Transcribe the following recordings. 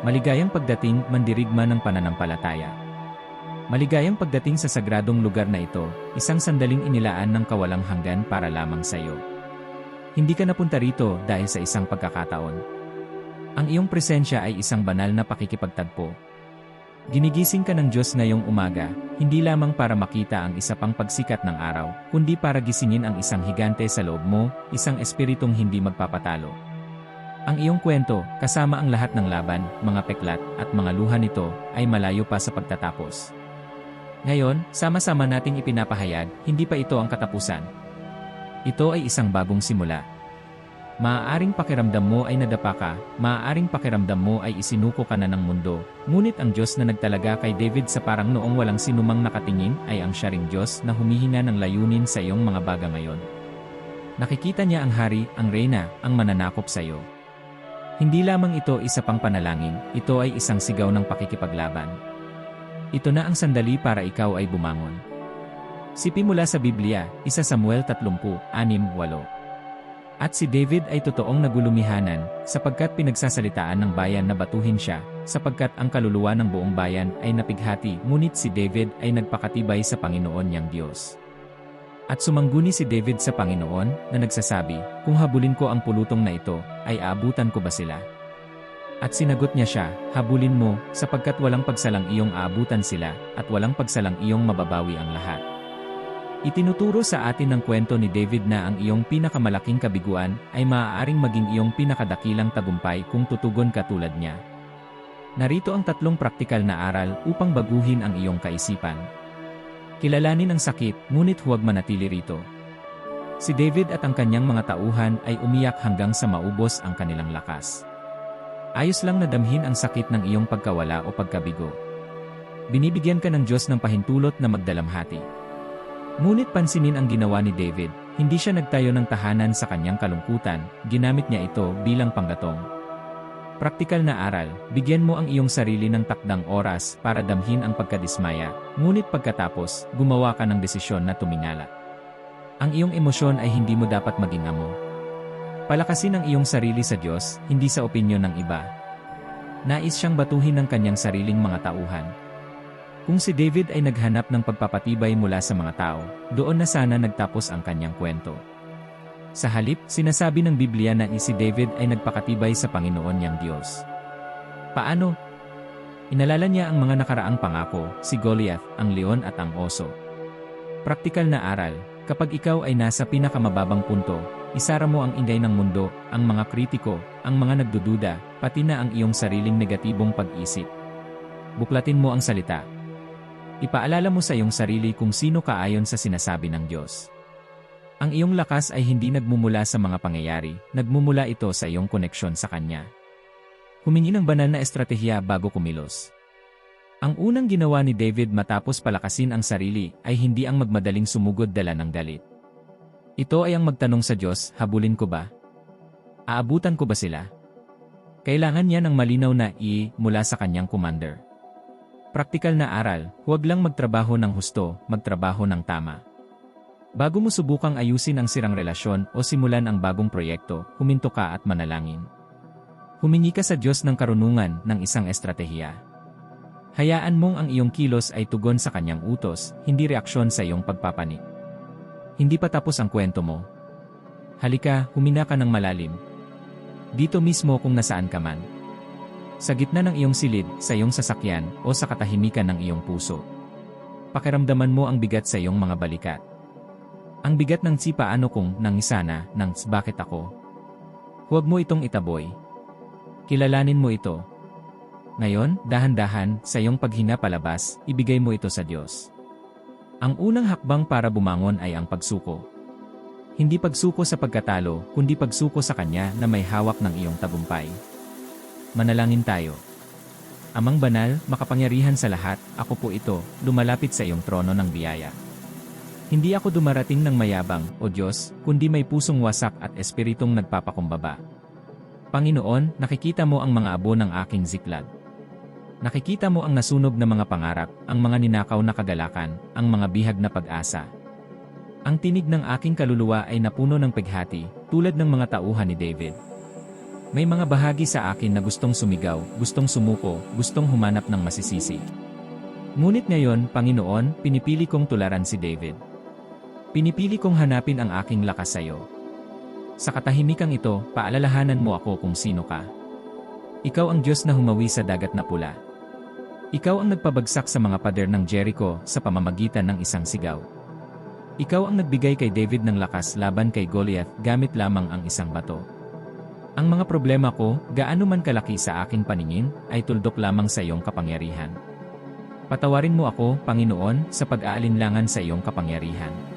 Maligayang pagdating, mandirigma ng pananampalataya. Maligayang pagdating sa sagradong lugar na ito, isang sandaling inilaan ng kawalang hanggan para lamang sa iyo. Hindi ka napunta rito dahil sa isang pagkakataon. Ang iyong presensya ay isang banal na pakikipagtagpo. Ginigising ka ng Diyos ngayong umaga, hindi lamang para makita ang isa pang pagsikat ng araw, kundi para gisingin ang isang higante sa loob mo, isang espiritong hindi magpapatalo. Ang iyong kwento, kasama ang lahat ng laban, mga peklat, at mga luha nito, ay malayo pa sa pagtatapos. Ngayon, sama-sama nating ipinapahayag, hindi pa ito ang katapusan. Ito ay isang bagong simula. Maaaring pakiramdam mo ay nadapa ka, maaaring pakiramdam mo ay isinuko ka na ng mundo, ngunit ang Diyos na nagtalaga kay David sa parang noong walang sinumang nakatingin ay ang siya ring Diyos na humihina ng layunin sa iyong mga baga ngayon. Nakikita niya ang hari, ang reyna, ang mananakop sa iyo. Hindi lamang ito isa pang panalangin, ito ay isang sigaw ng pakikipaglaban. Ito na ang sandali para ikaw ay bumangon. Sipi mula sa Biblia, 1 Samuel 30:6-8. At si David ay totoong nagulumihanan, sapagkat pinagsasalitaan ng bayan na batuhin siya, sapagkat ang kaluluwa ng buong bayan ay napighati, ngunit si David ay nagpakatibay sa Panginoon niyang Diyos. At sumangguni si David sa Panginoon, na nagsasabi, Kung habulin ko ang pulutong na ito, ay aabutan ko ba sila? At sinagot niya siya, Habulin mo, sapagkat walang pagsalang iyong aabutan sila, at walang pagsalang iyong mababawi ang lahat. Itinuturo sa atin ng kwento ni David na ang iyong pinakamalaking kabiguan ay maaaring maging iyong pinakadakilang tagumpay kung tutugon ka tulad niya. Narito ang tatlong praktikal na aral upang baguhin ang iyong kaisipan. Kilalanin ang sakit, ngunit huwag manatili rito. Si David at ang kanyang mga tauhan ay umiyak hanggang sa maubos ang kanilang lakas. Ayos lang na damhin ang sakit ng iyong pagkawala o pagkabigo. Binibigyan ka ng Diyos ng pahintulot na magdalamhati. Ngunit pansinin ang ginawa ni David, hindi siya nagtayo ng tahanan sa kanyang kalungkutan, ginamit niya ito bilang panggatong. Praktikal na aral, bigyan mo ang iyong sarili ng takdang oras para damhin ang pagkadismaya, ngunit pagkatapos, gumawa ka ng desisyon na tumingala. Ang iyong emosyon ay hindi mo dapat maging amo. Palakasin ang iyong sarili sa Diyos, hindi sa opinyon ng iba. Nais siyang batuhin ng kanyang sariling mga tauhan, kung si David ay naghanap ng pagpapatibay mula sa mga tao, doon na sana nagtapos ang kanyang kwento. Sa halip, sinasabi ng Biblia na si David ay nagpakatibay sa Panginoon niyang Diyos. Paano? Inalala niya ang mga nakaraang pangako, si Goliath, ang leon at ang oso. Praktikal na aral, kapag ikaw ay nasa pinakamababang punto, isara mo ang ingay ng mundo, ang mga kritiko, ang mga nagdududa, pati na ang iyong sariling negatibong pag-isip. Buklatin mo ang salita, Ipaalala mo sa iyong sarili kung sino ka ayon sa sinasabi ng Diyos. Ang iyong lakas ay hindi nagmumula sa mga pangyayari, nagmumula ito sa iyong koneksyon sa Kanya. Humingi ng banal na estratehiya bago kumilos. Ang unang ginawa ni David matapos palakasin ang sarili ay hindi ang magmadaling sumugod dala ng galit. Ito ay ang magtanong sa Diyos, habulin ko ba? Aabutan ko ba sila? Kailangan niya ng malinaw na i mula sa kanyang commander. Praktikal na aral, huwag lang magtrabaho ng husto, magtrabaho ng tama. Bago mo subukang ayusin ang sirang relasyon o simulan ang bagong proyekto, huminto ka at manalangin. Humingi ka sa Diyos ng karunungan ng isang estratehiya. Hayaan mong ang iyong kilos ay tugon sa kanyang utos, hindi reaksyon sa iyong pagpapanik. Hindi pa tapos ang kwento mo. Halika, humina ka ng malalim. Dito mismo kung nasaan ka man. Sa gitna ng iyong silid, sa iyong sasakyan, o sa katahimikan ng iyong puso. Pakiramdaman mo ang bigat sa iyong mga balikat. Ang bigat ng si paano kung, nang isana, ng bakit ako. Huwag mo itong itaboy. Kilalanin mo ito. Ngayon, dahan-dahan, sa iyong paghina palabas, ibigay mo ito sa Diyos. Ang unang hakbang para bumangon ay ang pagsuko. Hindi pagsuko sa pagkatalo, kundi pagsuko sa Kanya na may hawak ng iyong tagumpay. Manalangin tayo. Amang banal, makapangyarihan sa lahat, ako po ito, lumalapit sa iyong trono ng biyaya. Hindi ako dumarating ng mayabang, O Diyos, kundi may pusong wasak at espiritong nagpapakumbaba. Panginoon, nakikita mo ang mga abo ng aking ziklag. Nakikita mo ang nasunog na mga pangarap, ang mga ninakaw na kagalakan, ang mga bihag na pag-asa. Ang tinig ng aking kaluluwa ay napuno ng peghati, tulad ng mga tauhan ni David. May mga bahagi sa akin na gustong sumigaw, gustong sumuko, gustong humanap ng masisisi. Ngunit ngayon, Panginoon, pinipili kong tularan si David. Pinipili kong hanapin ang aking lakas sa iyo. Sa katahimikang ito, paalalahanan mo ako kung sino ka. Ikaw ang Diyos na humawi sa dagat na pula. Ikaw ang nagpabagsak sa mga pader ng Jericho sa pamamagitan ng isang sigaw. Ikaw ang nagbigay kay David ng lakas laban kay Goliath gamit lamang ang isang bato. Ang mga problema ko, gaano man kalaki sa aking paningin, ay tuldok lamang sa iyong kapangyarihan. Patawarin mo ako, Panginoon, sa pag-aalinlangan sa iyong kapangyarihan.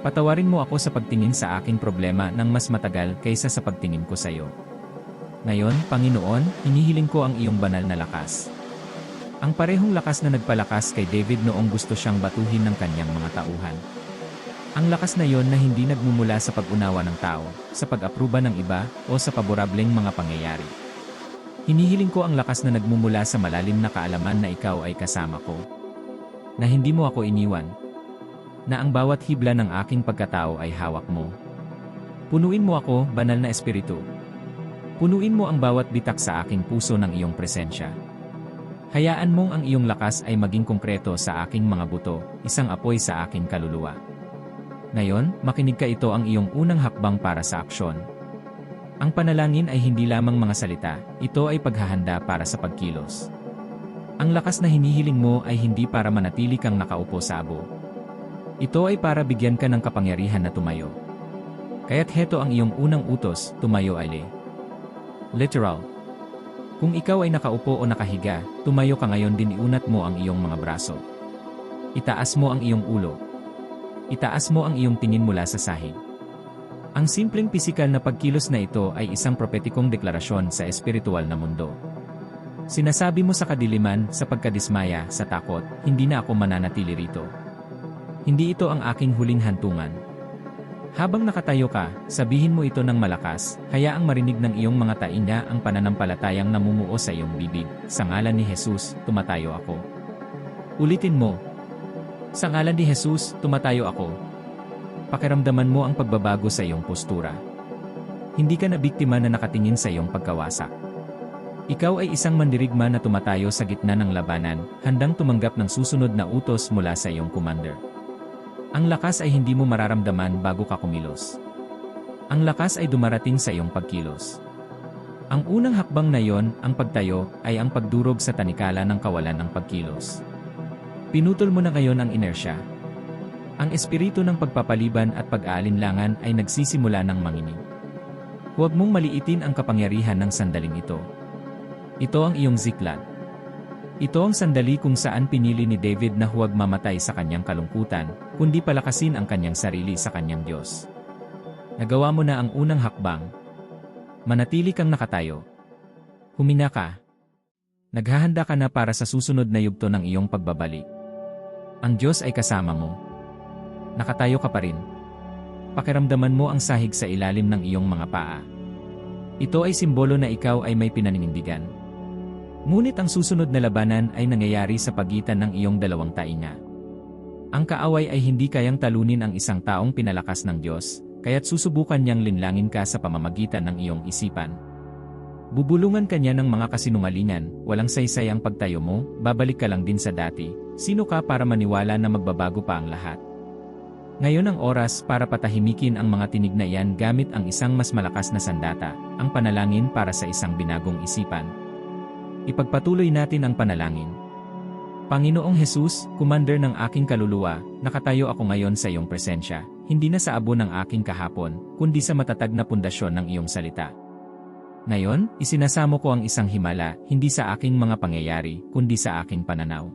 Patawarin mo ako sa pagtingin sa aking problema ng mas matagal kaysa sa pagtingin ko sa iyo. Ngayon, Panginoon, hinihiling ko ang iyong banal na lakas. Ang parehong lakas na nagpalakas kay David noong gusto siyang batuhin ng kanyang mga tauhan. Ang lakas na yon na hindi nagmumula sa pag-unawa ng tao, sa pag-apruba ng iba, o sa paborableng mga pangyayari. Hinihiling ko ang lakas na nagmumula sa malalim na kaalaman na ikaw ay kasama ko. Na hindi mo ako iniwan. Na ang bawat hibla ng aking pagkatao ay hawak mo. Punuin mo ako, banal na espiritu. Punuin mo ang bawat bitak sa aking puso ng iyong presensya. Hayaan mong ang iyong lakas ay maging konkreto sa aking mga buto, isang apoy sa aking kaluluwa. Ngayon, makinig ka ito ang iyong unang hakbang para sa aksyon. Ang panalangin ay hindi lamang mga salita, ito ay paghahanda para sa pagkilos. Ang lakas na hinihiling mo ay hindi para manatili kang nakaupo sa abo. Ito ay para bigyan ka ng kapangyarihan na tumayo. Kaya't heto ang iyong unang utos, tumayo ali. Literal. Kung ikaw ay nakaupo o nakahiga, tumayo ka ngayon din iunat mo ang iyong mga braso. Itaas mo ang iyong ulo, Itaas mo ang iyong tingin mula sa sahig. Ang simpleng pisikal na pagkilos na ito ay isang propetikong deklarasyon sa espiritual na mundo. Sinasabi mo sa kadiliman, sa pagkadismaya, sa takot, hindi na ako mananatili rito. Hindi ito ang aking huling hantungan. Habang nakatayo ka, sabihin mo ito ng malakas, hayaang marinig ng iyong mga tainga ang pananampalatayang namumuo sa iyong bibig. Sa ngalan ni Jesus, tumatayo ako. Ulitin mo, sa ngalan ni Jesus, tumatayo ako. Pakiramdaman mo ang pagbabago sa iyong postura. Hindi ka na biktima na nakatingin sa iyong pagkawasak. Ikaw ay isang mandirigma na tumatayo sa gitna ng labanan, handang tumanggap ng susunod na utos mula sa iyong commander. Ang lakas ay hindi mo mararamdaman bago ka kumilos. Ang lakas ay dumarating sa iyong pagkilos. Ang unang hakbang na yon, ang pagtayo, ay ang pagdurog sa tanikala ng kawalan ng pagkilos. Pinutol mo na ngayon ang inersya. Ang espiritu ng pagpapaliban at pag-aalinlangan ay nagsisimula ng manginig. Huwag mong maliitin ang kapangyarihan ng sandaling ito. Ito ang iyong ziklat. Ito ang sandali kung saan pinili ni David na huwag mamatay sa kanyang kalungkutan, kundi palakasin ang kanyang sarili sa kanyang Diyos. Nagawa mo na ang unang hakbang. Manatili kang nakatayo. Humina ka. Naghahanda ka na para sa susunod na yugto ng iyong pagbabalik. Ang Diyos ay kasama mo. Nakatayo ka pa rin. Pakiramdaman mo ang sahig sa ilalim ng iyong mga paa. Ito ay simbolo na ikaw ay may pinaninindigan. Ngunit ang susunod na labanan ay nangyayari sa pagitan ng iyong dalawang tainga. Ang kaaway ay hindi kayang talunin ang isang taong pinalakas ng Diyos, kaya't susubukan niyang linlangin ka sa pamamagitan ng iyong isipan. Bubulungan ka niya ng mga kasinungalingan, walang saysay ang pagtayo mo, babalik ka lang din sa dati, sino ka para maniwala na magbabago pa ang lahat. Ngayon ang oras para patahimikin ang mga tinig na iyan gamit ang isang mas malakas na sandata, ang panalangin para sa isang binagong isipan. Ipagpatuloy natin ang panalangin. Panginoong Hesus, Commander ng aking kaluluwa, nakatayo ako ngayon sa iyong presensya, hindi na sa abo ng aking kahapon, kundi sa matatag na pundasyon ng iyong salita. Ngayon, isinasamo ko ang isang himala, hindi sa aking mga pangyayari, kundi sa aking pananaw.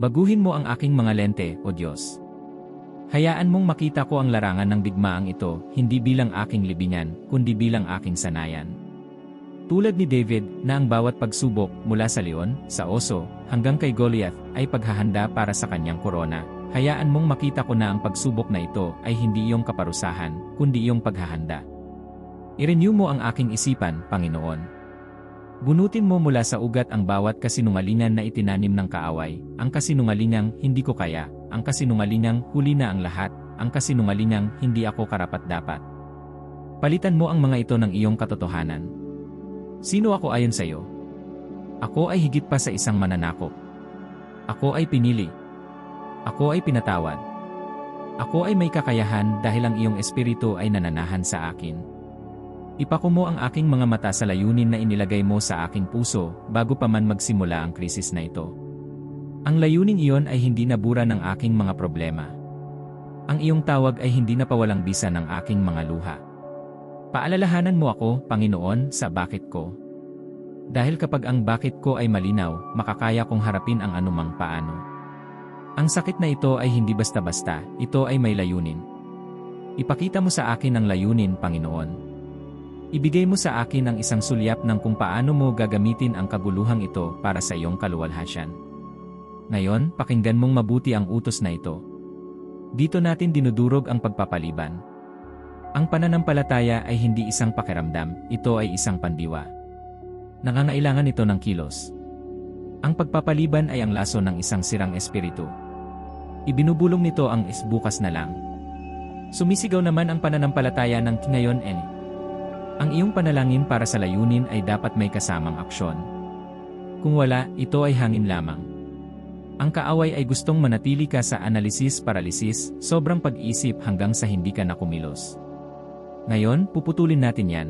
Baguhin mo ang aking mga lente, O Diyos. Hayaan mong makita ko ang larangan ng digmaang ito, hindi bilang aking libingan, kundi bilang aking sanayan. Tulad ni David, na ang bawat pagsubok, mula sa leon, sa oso, hanggang kay Goliath, ay paghahanda para sa kanyang korona, hayaan mong makita ko na ang pagsubok na ito ay hindi iyong kaparusahan, kundi iyong paghahanda. I-renew mo ang aking isipan, Panginoon. Bunutin mo mula sa ugat ang bawat kasinungalingan na itinanim ng kaaway, ang kasinungalingang hindi ko kaya, ang kasinungalingang huli na ang lahat, ang kasinungalingang hindi ako karapat-dapat. Palitan mo ang mga ito ng iyong katotohanan. Sino ako ayon sa iyo? Ako ay higit pa sa isang mananakop. Ako ay pinili. Ako ay pinatawad. Ako ay may kakayahan dahil ang iyong espiritu ay nananahan sa akin. Ipako mo ang aking mga mata sa layunin na inilagay mo sa aking puso bago pa man magsimula ang krisis na ito. Ang layunin iyon ay hindi nabura ng aking mga problema. Ang iyong tawag ay hindi napawalang bisa ng aking mga luha. Paalalahanan mo ako, Panginoon, sa bakit ko. Dahil kapag ang bakit ko ay malinaw, makakaya kong harapin ang anumang paano. Ang sakit na ito ay hindi basta-basta, ito ay may layunin. Ipakita mo sa akin ang layunin, Panginoon. Ibigay mo sa akin ang isang sulyap ng kung paano mo gagamitin ang kaguluhang ito para sa iyong kaluwalhasyan. Ngayon, pakinggan mong mabuti ang utos na ito. Dito natin dinudurog ang pagpapaliban. Ang pananampalataya ay hindi isang pakiramdam, ito ay isang pandiwa. Nangangailangan ito ng kilos. Ang pagpapaliban ay ang laso ng isang sirang espiritu. Ibinubulong nito ang isbukas na lang. Sumisigaw naman ang pananampalataya ng ngayon en. Ang iyong panalangin para sa layunin ay dapat may kasamang aksyon. Kung wala, ito ay hangin lamang. Ang kaaway ay gustong manatili ka sa analysis paralysis, sobrang pag-isip hanggang sa hindi ka na kumilos. Ngayon, puputulin natin yan.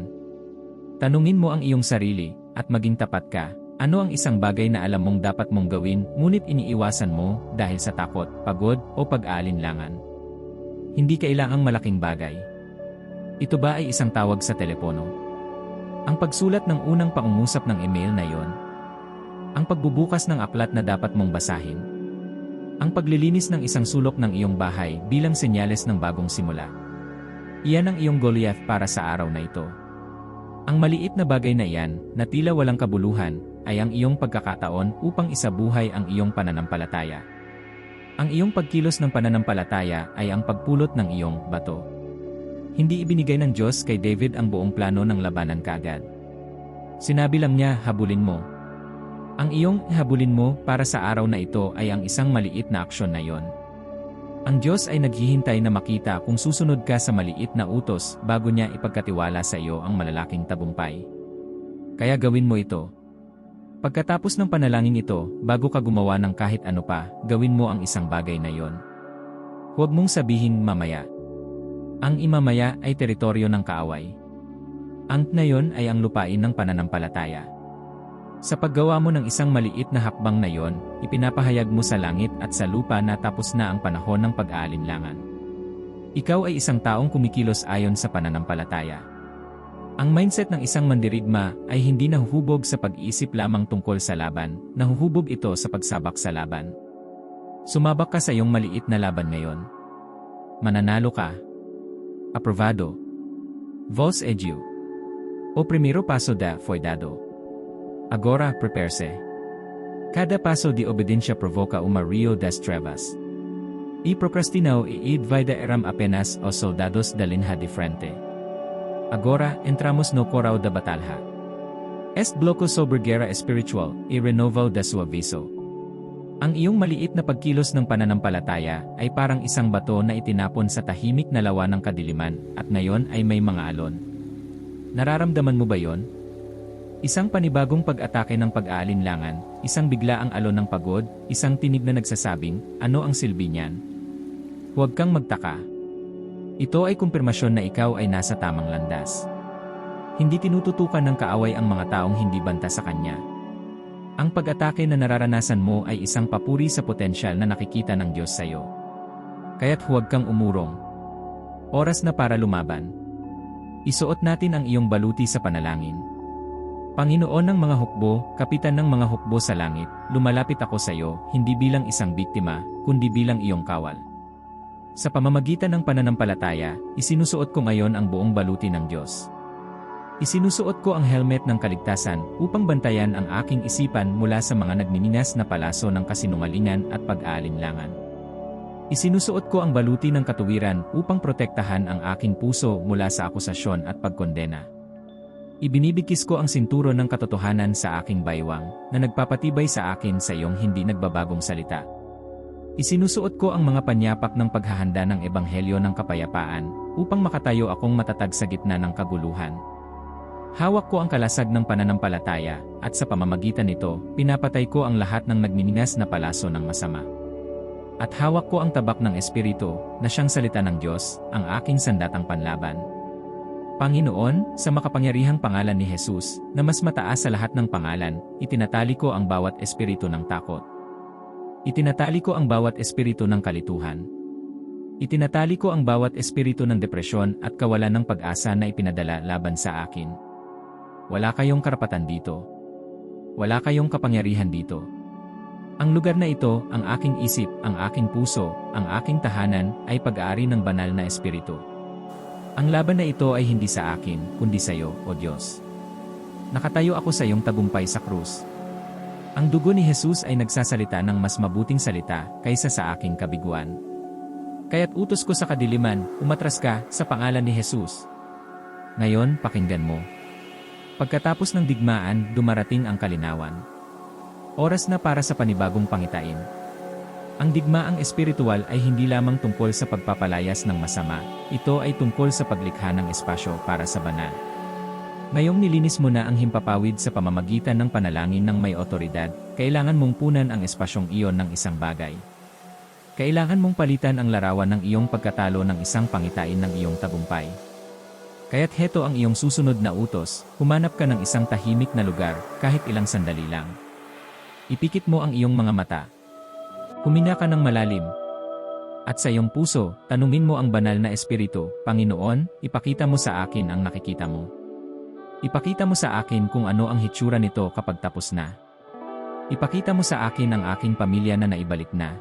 Tanungin mo ang iyong sarili, at maging tapat ka. Ano ang isang bagay na alam mong dapat mong gawin, ngunit iniiwasan mo dahil sa takot, pagod, o pag-aalinlangan? Hindi kailangang malaking bagay. Ito ba ay isang tawag sa telepono? Ang pagsulat ng unang pangungusap ng email na yon, ang pagbubukas ng aklat na dapat mong basahin. Ang paglilinis ng isang sulok ng iyong bahay bilang senyales ng bagong simula. Iyan ang iyong Goliath para sa araw na ito. Ang maliit na bagay na iyan, na tila walang kabuluhan, ay ang iyong pagkakataon upang isabuhay ang iyong pananampalataya. Ang iyong pagkilos ng pananampalataya ay ang pagpulot ng iyong bato. Hindi ibinigay ng Diyos kay David ang buong plano ng labanan kagad. Sinabi lang niya, habulin mo, ang iyong habulin mo para sa araw na ito ay ang isang maliit na aksyon na iyon. Ang Diyos ay naghihintay na makita kung susunod ka sa maliit na utos bago niya ipagkatiwala sa iyo ang malalaking tabumpay. Kaya gawin mo ito. Pagkatapos ng panalangin ito, bago ka gumawa ng kahit ano pa, gawin mo ang isang bagay na iyon. Huwag mong sabihin mamaya. Ang imamaya ay teritoryo ng kaaway. Ang na yon ay ang lupain ng pananampalataya. Sa paggawa mo ng isang maliit na hakbang na yon, ipinapahayag mo sa langit at sa lupa na tapos na ang panahon ng pag-aalinlangan. Ikaw ay isang taong kumikilos ayon sa pananampalataya. Ang mindset ng isang mandirigma ay hindi nahuhubog sa pag-iisip lamang tungkol sa laban, nahuhubog ito sa pagsabak sa laban. Sumabak ka sa iyong maliit na laban ngayon. Mananalo ka. Aprobado. Vos edu. O primero paso da foi dado. Agora, prepare-se. Cada paso de obediencia provoca uma rio das trevas. E procrastinao e id vida eram apenas os soldados da linha de frente. Agora, entramos no coral da batalha. Est bloco sobre guerra espiritual, e renovo da sua viso. Ang iyong maliit na pagkilos ng pananampalataya ay parang isang bato na itinapon sa tahimik na lawa ng kadiliman at ngayon ay may mga alon. Nararamdaman mo ba yon? Isang panibagong pag-atake ng pag-aalinlangan, isang biglaang alon ng pagod, isang tinig na nagsasabing, ano ang silbi niyan? Huwag kang magtaka. Ito ay kumpirmasyon na ikaw ay nasa tamang landas. Hindi tinututukan ng kaaway ang mga taong hindi banta sa kanya. Ang pag-atake na nararanasan mo ay isang papuri sa potensyal na nakikita ng Diyos sa iyo. Kaya't huwag kang umurong. Oras na para lumaban. Isuot natin ang iyong baluti sa panalangin. Panginoon ng mga hukbo, kapitan ng mga hukbo sa langit, lumalapit ako sa iyo, hindi bilang isang biktima, kundi bilang iyong kawal. Sa pamamagitan ng pananampalataya, isinusuot ko ngayon ang buong baluti ng Diyos. Isinusuot ko ang helmet ng kaligtasan upang bantayan ang aking isipan mula sa mga nagniningas na palaso ng kasinungalingan at pag-aalinlangan. Isinusuot ko ang baluti ng katuwiran upang protektahan ang aking puso mula sa akusasyon at pagkondena. Ibinibigkis ko ang sinturo ng katotohanan sa aking baywang, na nagpapatibay sa akin sa iyong hindi nagbabagong salita. Isinusuot ko ang mga panyapak ng paghahanda ng ebanghelyo ng kapayapaan, upang makatayo akong matatag sa gitna ng kaguluhan. Hawak ko ang kalasag ng pananampalataya, at sa pamamagitan nito, pinapatay ko ang lahat ng nagmininas na palaso ng masama. At hawak ko ang tabak ng Espiritu, na siyang salita ng Diyos, ang aking sandatang panlaban. Panginoon, sa makapangyarihang pangalan ni Jesus, na mas mataas sa lahat ng pangalan, itinatali ko ang bawat espiritu ng takot. Itinatali ko ang bawat espiritu ng kalituhan. Itinatali ko ang bawat espiritu ng depresyon at kawalan ng pag-asa na ipinadala laban sa akin. Wala kayong karapatan dito. Wala kayong kapangyarihan dito. Ang lugar na ito, ang aking isip, ang aking puso, ang aking tahanan, ay pag-aari ng banal na espiritu. Ang laban na ito ay hindi sa akin, kundi sa iyo, O Diyos. Nakatayo ako sa iyong tagumpay sa krus. Ang dugo ni Jesus ay nagsasalita ng mas mabuting salita kaysa sa aking kabiguan. Kaya't utos ko sa kadiliman, umatras ka sa pangalan ni Jesus. Ngayon, pakinggan mo. Pagkatapos ng digmaan, dumarating ang kalinawan. Oras na para sa panibagong pangitain. Ang digmaang espiritual ay hindi lamang tungkol sa pagpapalayas ng masama, ito ay tungkol sa paglikha ng espasyo para sa banal. Ngayong nilinis mo na ang himpapawid sa pamamagitan ng panalangin ng may otoridad, kailangan mong punan ang espasyong iyon ng isang bagay. Kailangan mong palitan ang larawan ng iyong pagkatalo ng isang pangitain ng iyong tagumpay. Kaya't heto ang iyong susunod na utos, humanap ka ng isang tahimik na lugar, kahit ilang sandali lang. Ipikit mo ang iyong mga mata. Huminga ka ng malalim. At sa iyong puso, tanungin mo ang banal na espiritu, Panginoon, ipakita mo sa akin ang nakikita mo. Ipakita mo sa akin kung ano ang hitsura nito kapag tapos na. Ipakita mo sa akin ang aking pamilya na naibalik na.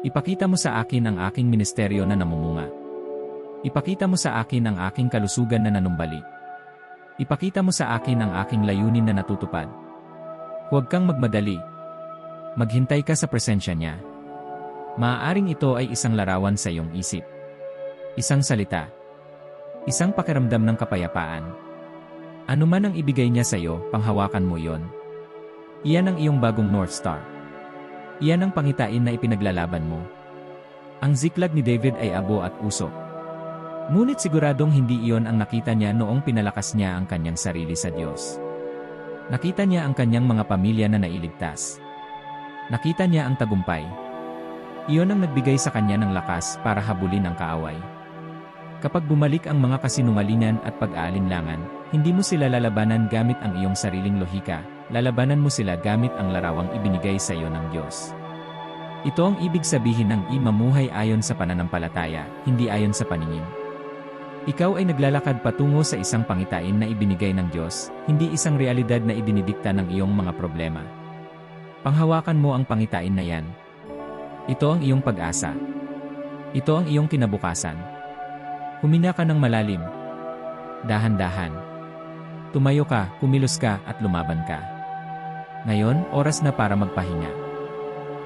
Ipakita mo sa akin ang aking ministeryo na namumunga. Ipakita mo sa akin ang aking kalusugan na nanumbalik. Ipakita mo sa akin ang aking layunin na natutupad. Huwag kang magmadali. Maghintay ka sa presensya niya. Maaaring ito ay isang larawan sa iyong isip. Isang salita. Isang pakiramdam ng kapayapaan. Ano man ang ibigay niya sa iyo, panghawakan mo yon. Iyan ang iyong bagong North Star. Iyan ang pangitain na ipinaglalaban mo. Ang ziklag ni David ay abo at usok. Ngunit siguradong hindi iyon ang nakita niya noong pinalakas niya ang kanyang sarili sa Diyos. Nakita niya ang kanyang mga pamilya na nailigtas. Nakita niya ang tagumpay. Iyon ang nagbigay sa kanya ng lakas para habulin ang kaaway. Kapag bumalik ang mga kasinungalingan at pag-aalinlangan, hindi mo sila lalabanan gamit ang iyong sariling lohika, lalabanan mo sila gamit ang larawang ibinigay sa iyo ng Diyos. Ito ang ibig sabihin ng imamuhay ayon sa pananampalataya, hindi ayon sa paningin. Ikaw ay naglalakad patungo sa isang pangitain na ibinigay ng Diyos, hindi isang realidad na idinidikta ng iyong mga problema. Panghawakan mo ang pangitain na yan. Ito ang iyong pag-asa. Ito ang iyong kinabukasan. Humina ka ng malalim. Dahan-dahan. Tumayo ka, kumilos ka, at lumaban ka. Ngayon, oras na para magpahinga.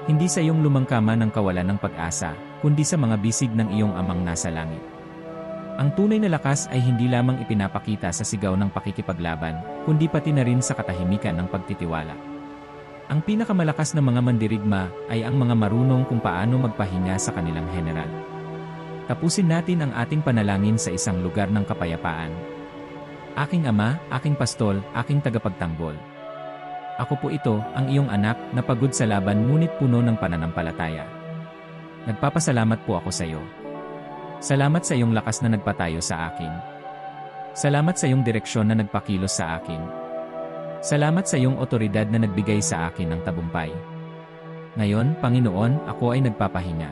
Hindi sa iyong lumangkama ng kawalan ng pag-asa, kundi sa mga bisig ng iyong amang nasa langit. Ang tunay na lakas ay hindi lamang ipinapakita sa sigaw ng pakikipaglaban, kundi pati na rin sa katahimikan ng pagtitiwala. Ang pinakamalakas na mga mandirigma ay ang mga marunong kung paano magpahinga sa kanilang general. Tapusin natin ang ating panalangin sa isang lugar ng kapayapaan. Aking ama, aking pastol, aking tagapagtanggol. Ako po ito, ang iyong anak, na pagod sa laban ngunit puno ng pananampalataya. Nagpapasalamat po ako sa iyo. Salamat sa iyong lakas na nagpatayo sa akin. Salamat sa iyong direksyon na nagpakilos sa akin. Salamat sa iyong otoridad na nagbigay sa akin ng tabumpay. Ngayon, Panginoon, ako ay nagpapahinga.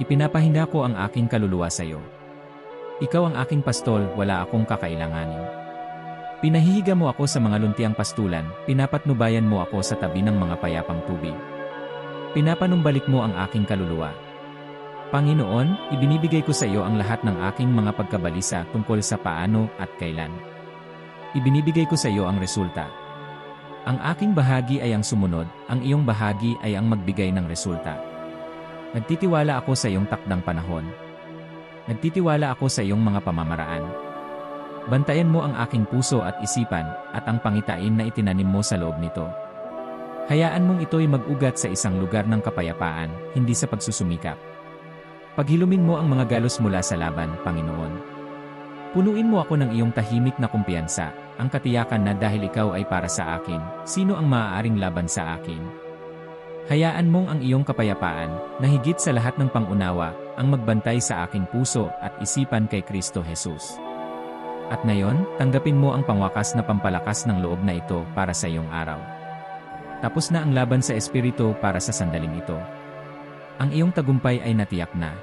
Ipinapahinga ko ang aking kaluluwa sa iyo. Ikaw ang aking pastol, wala akong kakailanganin. Pinahihiga mo ako sa mga luntiang pastulan, pinapatnubayan mo ako sa tabi ng mga payapang tubig. Pinapanumbalik mo ang aking kaluluwa. Panginoon, ibinibigay ko sa iyo ang lahat ng aking mga pagkabalisa tungkol sa paano at kailan. Ibinibigay ko sa iyo ang resulta. Ang aking bahagi ay ang sumunod, ang iyong bahagi ay ang magbigay ng resulta. Nagtitiwala ako sa iyong takdang panahon. Nagtitiwala ako sa iyong mga pamamaraan. Bantayan mo ang aking puso at isipan, at ang pangitain na itinanim mo sa loob nito. Hayaan mong ito'y mag-ugat sa isang lugar ng kapayapaan, hindi sa pagsusumikap. Paghilumin mo ang mga galos mula sa laban, Panginoon. Punuin mo ako ng iyong tahimik na kumpiyansa, ang katiyakan na dahil ikaw ay para sa akin, sino ang maaaring laban sa akin? Hayaan mong ang iyong kapayapaan, na higit sa lahat ng pangunawa, ang magbantay sa aking puso at isipan kay Kristo Jesus. At ngayon, tanggapin mo ang pangwakas na pampalakas ng loob na ito para sa iyong araw. Tapos na ang laban sa Espiritu para sa sandaling ito. Ang iyong tagumpay ay natiyak na.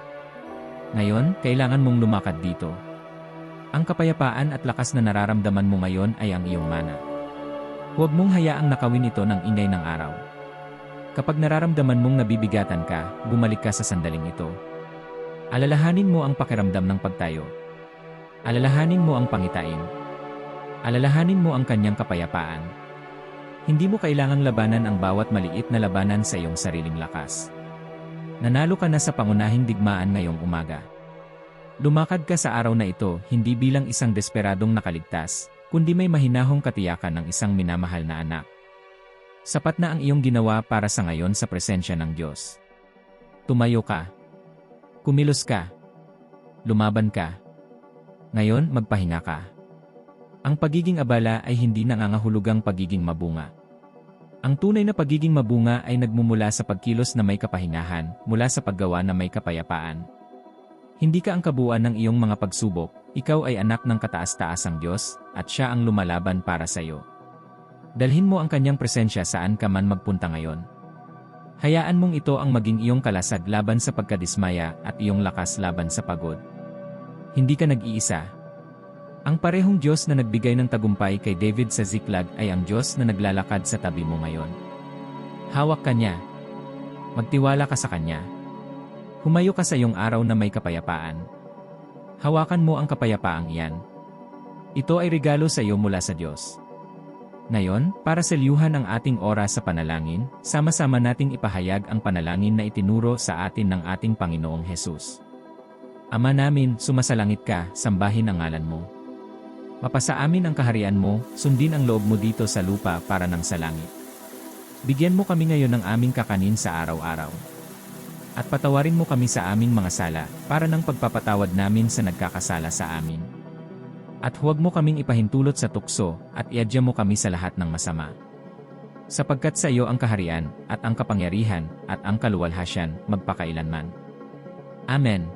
Ngayon, kailangan mong lumakad dito. Ang kapayapaan at lakas na nararamdaman mo ngayon ay ang iyong mana. Huwag mong hayaang nakawin ito ng ingay ng araw. Kapag nararamdaman mong nabibigatan ka, bumalik ka sa sandaling ito. Alalahanin mo ang pakiramdam ng pagtayo. Alalahanin mo ang pangitain. Alalahanin mo ang kanyang kapayapaan. Hindi mo kailangang labanan ang bawat maliit na labanan sa iyong sariling lakas. Nanalo ka na sa pangunahing digmaan ngayong umaga. Lumakad ka sa araw na ito hindi bilang isang desperadong nakaligtas, kundi may mahinahong katiyakan ng isang minamahal na anak. Sapat na ang iyong ginawa para sa ngayon sa presensya ng Diyos. Tumayo ka. Kumilos ka. Lumaban ka. Ngayon, magpahinga ka. Ang pagiging abala ay hindi nangangahulugang pagiging mabunga. Ang tunay na pagiging mabunga ay nagmumula sa pagkilos na may kapahingahan, mula sa paggawa na may kapayapaan. Hindi ka ang kabuuan ng iyong mga pagsubok, ikaw ay anak ng kataas-taasang Diyos, at siya ang lumalaban para sa iyo. Dalhin mo ang kanyang presensya saan ka man magpunta ngayon. Hayaan mong ito ang maging iyong kalasag laban sa pagkadismaya at iyong lakas laban sa pagod. Hindi ka nag-iisa. Ang parehong Diyos na nagbigay ng tagumpay kay David sa Ziklag ay ang Diyos na naglalakad sa tabi mo ngayon. Hawak ka niya. Magtiwala ka sa Kanya. Humayo ka sa iyong araw na may kapayapaan. Hawakan mo ang kapayapaang iyan. Ito ay regalo sa iyo mula sa Diyos. Ngayon, para sa liyuhan ang ating oras sa panalangin, sama-sama nating ipahayag ang panalangin na itinuro sa atin ng ating Panginoong Hesus. Ama namin, sumasalangit ka, sambahin ang ngalan mo. Mapasa amin ang kaharian mo, sundin ang loob mo dito sa lupa para nang sa langit. Bigyan mo kami ngayon ng aming kakanin sa araw-araw. At patawarin mo kami sa aming mga sala, para ng pagpapatawad namin sa nagkakasala sa amin. At huwag mo kaming ipahintulot sa tukso, at iadya mo kami sa lahat ng masama. Sapagkat sa iyo ang kaharian, at ang kapangyarihan, at ang kaluwalhasyan, magpakailanman. Amen.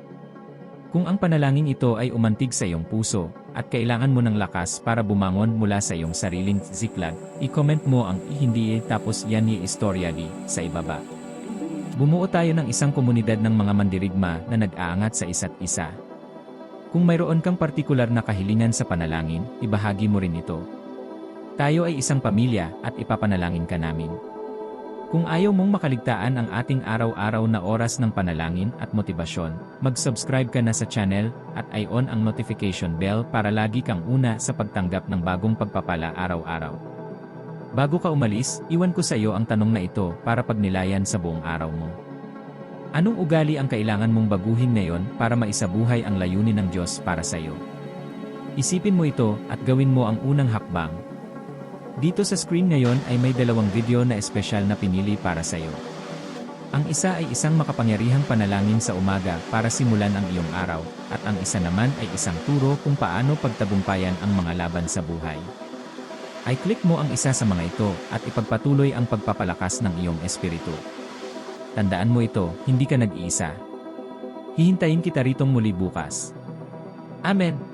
Kung ang panalangin ito ay umantig sa iyong puso, at kailangan mo ng lakas para bumangon mula sa iyong sariling ziklag, i-comment mo ang hindi tapos yan ni istorya sa ibaba. Bumuo tayo ng isang komunidad ng mga mandirigma na nag-aangat sa isa't isa. Kung mayroon kang partikular na kahilingan sa panalangin, ibahagi mo rin ito. Tayo ay isang pamilya at ipapanalangin ka namin. Kung ayaw mong makaligtaan ang ating araw-araw na oras ng panalangin at motibasyon, mag-subscribe ka na sa channel at i-on ang notification bell para lagi kang una sa pagtanggap ng bagong pagpapala araw-araw. Bago ka umalis, iwan ko sa iyo ang tanong na ito para pagnilayan sa buong araw mo. Anong ugali ang kailangan mong baguhin ngayon para maisabuhay ang layunin ng Diyos para sa iyo? Isipin mo ito at gawin mo ang unang hakbang. Dito sa screen ngayon ay may dalawang video na espesyal na pinili para sa iyo. Ang isa ay isang makapangyarihang panalangin sa umaga para simulan ang iyong araw, at ang isa naman ay isang turo kung paano pagtagumpayan ang mga laban sa buhay. Ay click mo ang isa sa mga ito at ipagpatuloy ang pagpapalakas ng iyong espiritu. Tandaan mo ito, hindi ka nag-iisa. Hihintayin kita ritong muli bukas. Amen.